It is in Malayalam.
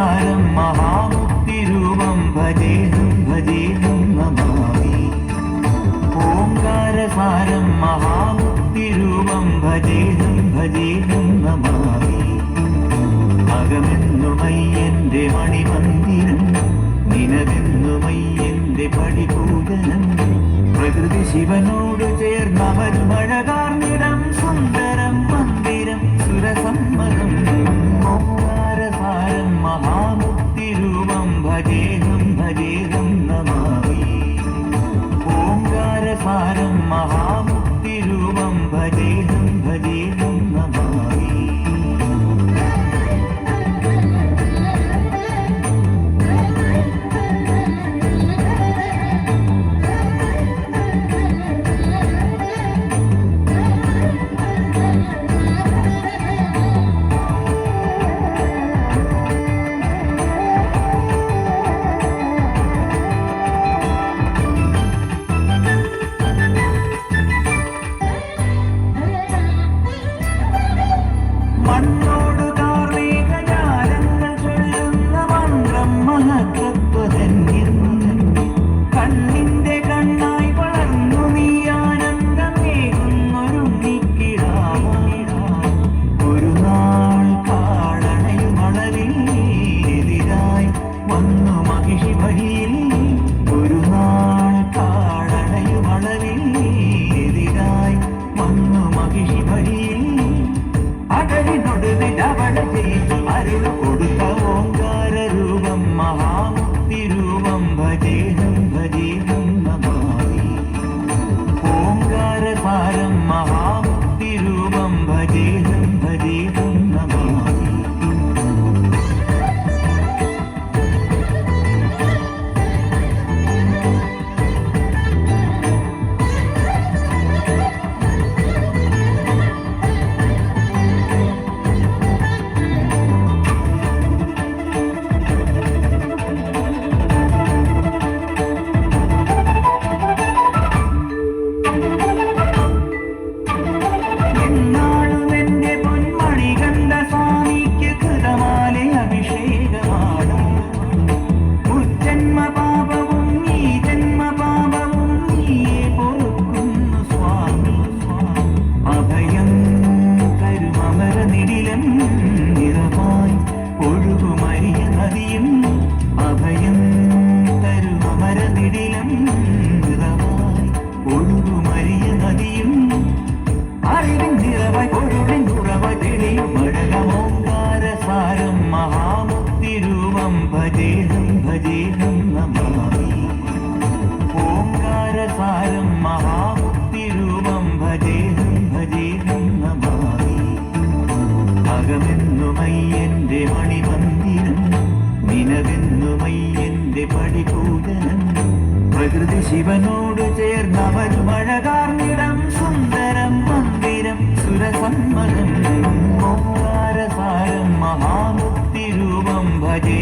ഓംകാരം മഹാമുക്തിരൂപം ഭജേഹം ഭജേഹം നമാമി. ഓംകാരസാരം മഹാമുക്തിരൂപം ഭജേഹം ഭജേഹം നമാമി. അകമെന്നുമയ്യന്റെ മണിമന്ദിരം നിലവെന്നുമയ്യന്റെ പടിപൂതനം പ്രകൃതി ശിവനോട് ചേർന്നവർ മഴ ഭജേഹം ഭജേഹം നമാമി ഓംകാരസാരം മഹാ മയ്യന്റെ മണിമന്ദിരം നിനവെന്നു മയ്യന്റെ പടിപൂജനം പ്രകൃതി ശിവനോട് ചേർന്നവരു മഴകാർന്നിടം സുന്ദരം മന്ദിരം സുരസന്മനം ഓംകാരസാരം മഹാമുക്തി രൂപം ഭജേ